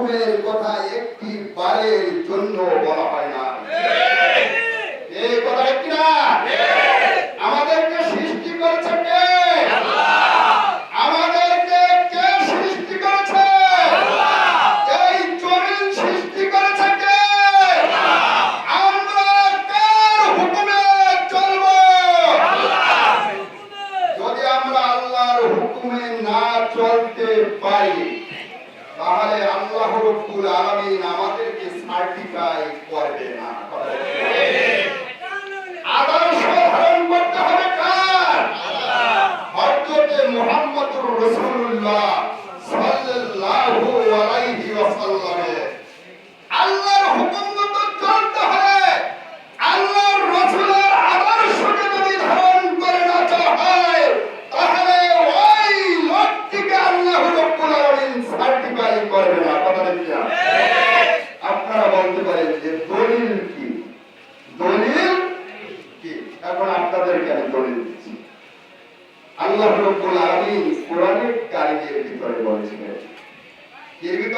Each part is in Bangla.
রসুলের কথা একটি বারের জন্য বলা হয় না। এই কথা ঠিক না রহমতুল্লাহ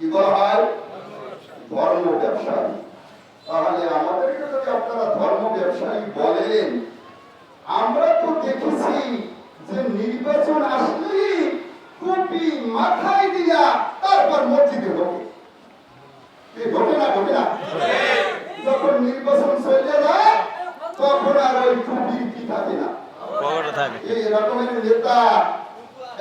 কি করা হয়? ধর্ম ব্যবসায়ী। তাহলে আমাদেরকে যদি আপনারা ধর্ম ব্যবসায়ী বলেন আমরা তো দেখেছি যে নির্বাচন আসলে টুপি মাথায় দিয়া তারপর মসজিদে এই ঘটে না ঘটে না? যখন নির্বাচন চলে যায় তখন আর ওই টুপি কি থাকে না? এরকমের নেতা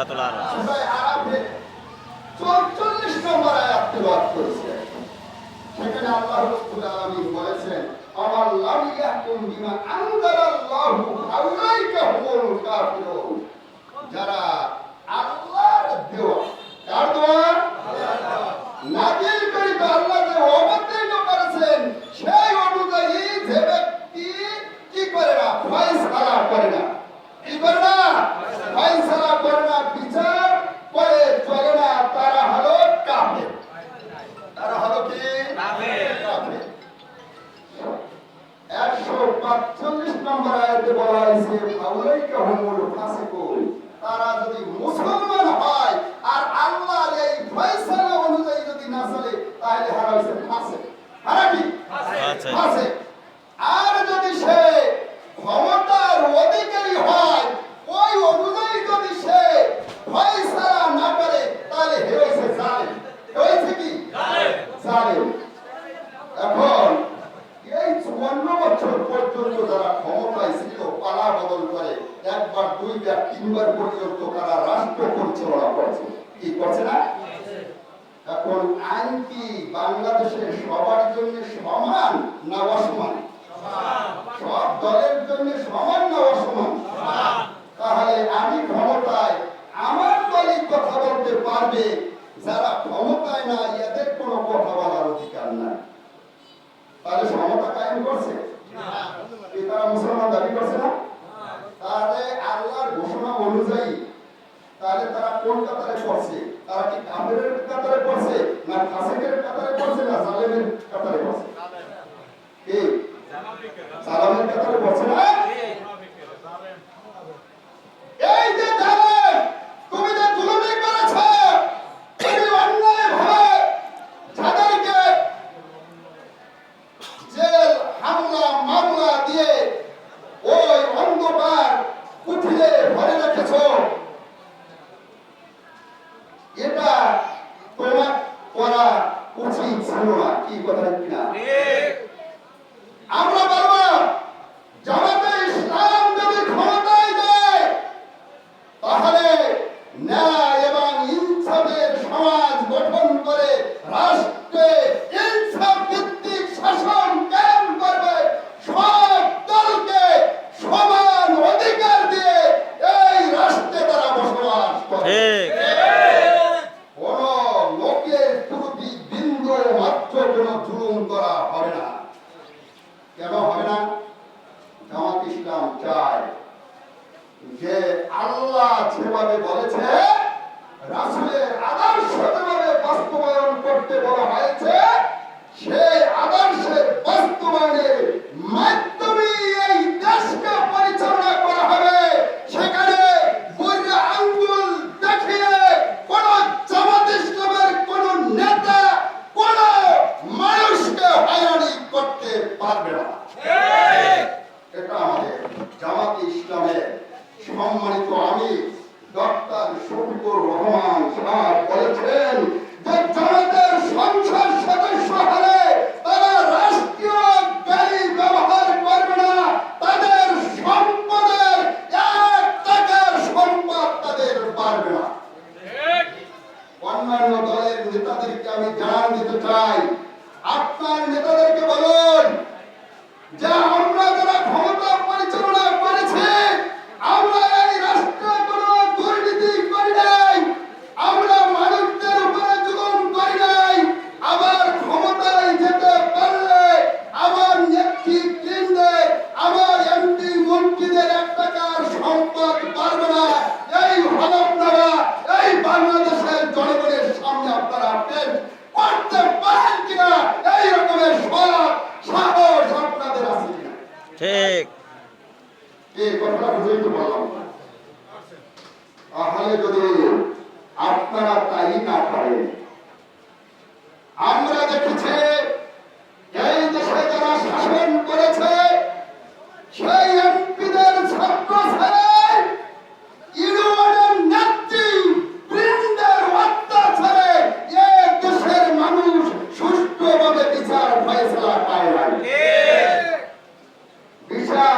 রাহমাতুল্লাহ চল্লিশ নম্বর আয়াত তেলাওয়াত করেছে বলেছেন আমার লাম ইয়াকুম বিমা আনজালাল্লাহু আলাইকা যারা আছে। আর যদি সে ক্ষমতার অধিকারী হয় ওই অনুযায়ী যদি সে ফয়সালা না করে তাহলে হয়েছে জালেম। হয়েছে কি? জালেম। এখন এই চুয়ান্ন বছর পর্যন্ত যারা ক্ষমতায় ছিল পালা বদল করে একবার দুইবার তিনবার পর্যন্ত তারা রাষ্ট্র পরিচালনা করছে। কি করছে না? এখন আইন কি বাংলাদেশের সবার জন্য সমান না অসমান? সব দলের জন্য সমান না অসমান? তাহলে আমি ক্ষমতায় আমার দলই কথা বলতে পারবে যারা আর ফাসিকের কাতারে পড়ছে না জালেমের পারবে না। এটা আমাদের জামাত ইসলামের সম্মানিত আমি ডক্টর শফিকুর রহমান সাহেব বলেছেন যে জামাতের সংসার সদস্য হলে Amen.